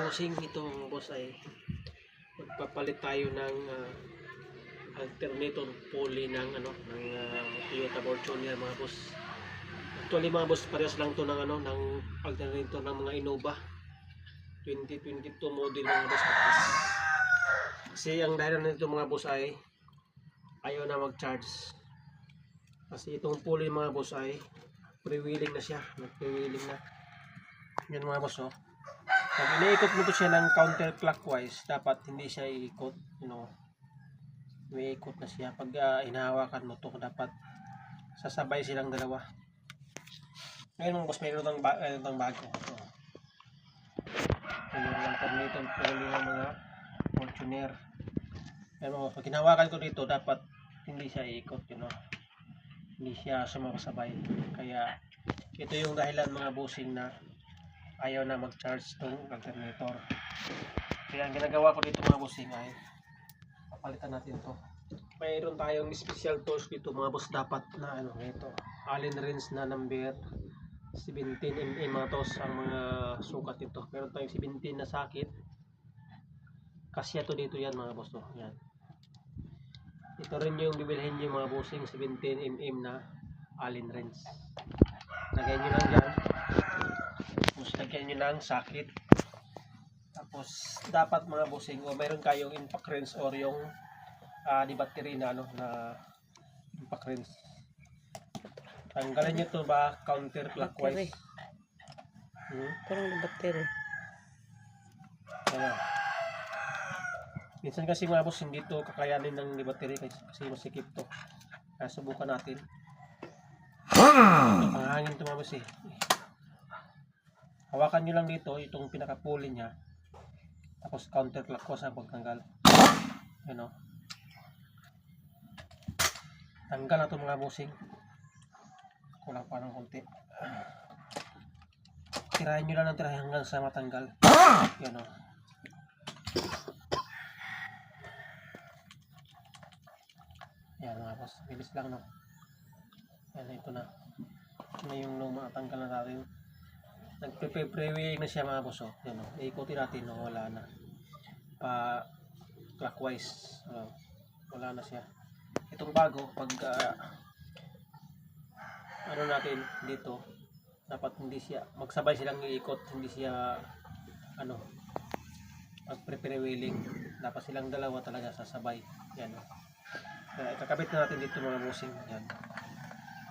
bossing, ito mga boss ay magpapalit tayo ng ah, alternator pulley ng ano ng ah, Toyota Fortuner mga boss. Actually mga boss, parehas lang to ng ano ng alternator ng mga Innova 2022 model mga boss. Kasi ang dahilan nito mga boss ay ayaw na mag-charge. Kasi itong pulley mga boss ay freewheeling na siya, nag-freewheeling na. Yan mga boss oh. Pag iniikot mo to siya ng counterclockwise, dapat hindi siya iikot, you know. May ikot na siya. Pag uh, inahawakan mo to, dapat sasabay silang dalawa. Ngayon mga boss, mayroon ng, ba mayroon ng bago. Ito. Mayroon ng permitong puli ng mga Fortuner. Boss, pag hinawakan ko dito, dapat hindi siya iikot, you know. Hindi siya sumakasabay. Kaya, ito yung dahilan mga bossing na ayaw na mag-charge tong alternator. Kaya ang ginagawa ko dito mga bossing ay papalitan natin to. Mayroon tayong special tools dito mga boss dapat na ano ito. Allen wrench na number 17 mm mga tos ang mga sukat nito. Meron tayong 17 na sakit. Kasya to dito yan mga boss to. Yan. Ito rin yung bibilhin nyo mga bossing 17 mm na Allen wrench. Lagay nyo lang dyan. Tapos lagyan nyo ng sakit. Tapos dapat mga bossing o mayroon kayong impact wrench or yung ah, di battery na ano na impact wrench. Tanggalin nyo to ba counterclockwise. Hmm? Parang na battery. Ayan. Minsan kasi mga boss hindi to kakayanin ng battery kasi, kasi masikip to. Kaya subukan natin. Ito, panghangin to mga boss eh. Hawakan nyo lang dito itong pinaka-pulley niya. Tapos counterclockwise ang pagtanggal. Yan o. Tanggal na to mga bossing. Kulang pa ng konti. Tirahin nyo lang ng tirahin hanggang sa matanggal. Yan o. Yan mga boss. Bilis lang no. Yan ito na. Ito na yung luma. Tanggal na natin. Nagpe-pre-weighing na siya mga boss. Oh. Yan o. Ikutin natin. No? Wala na. Pa clockwise. Oh. Wala na siya. Itong bago. Pag ah, ano natin dito dapat hindi siya magsabay silang iikot hindi siya ano pag pre-wheeling dapat silang dalawa talaga sasabay yan oh. kaya kakabit na natin dito mga musing yan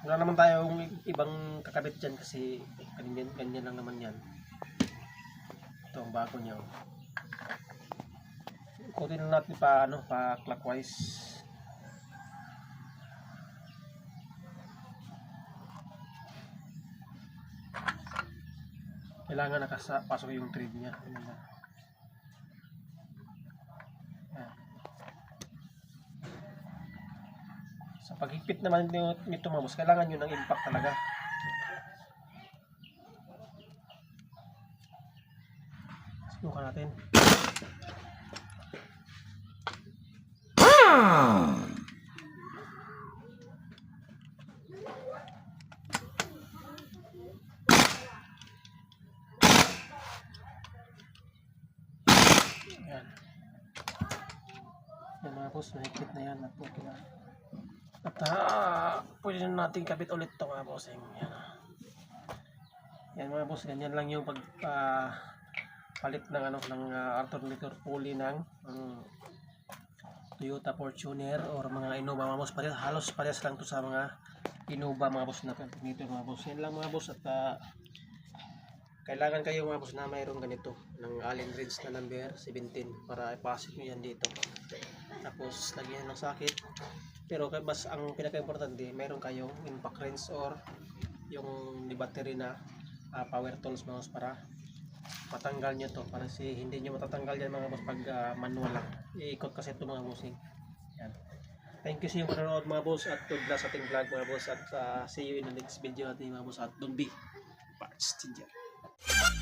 wala naman tayong ibang kakabit dyan kasi ganyan, ganyan lang naman yan ito ang bago niya oh. ikutin na natin pa ano pa clockwise kailangan nakapasok yung thread niya Ganun lang. Sa paghigpit naman nito boss kailangan nyo ng impact talaga subukan natin Yan. Yan mga boss, nahigpit na yan. At okay na. At ah, pwede na natin kabit ulit ito mga boss. Yan. Yan mga boss, ganyan lang yung pag ah, palit ng ano ng uh, alternator pulley ng um, Toyota Fortuner or mga Innova mga boss. Parehas, halos parehas lang to sa mga Innova mga boss na dito mga boss. Yan lang mga boss at ah, kailangan kayo mga boss na mayroong ganito ng Allen wrench na number 17 para ipasok nyo yan dito. Tapos lagyan ng sakit pero bas ang pinaka-importante mayroon kayong impact wrench or yung di battery na ah, power tools mga boss para matanggal nyo to. Para si hindi nyo matatanggal yan mga boss pag ah, manual lang. Iikot kasi ito mga bossing. Yan. Thank you sa inyong panonood mga boss at good luck sa ating vlog mga boss at ah, see you in the next video natin mga boss at don't be parts ginger you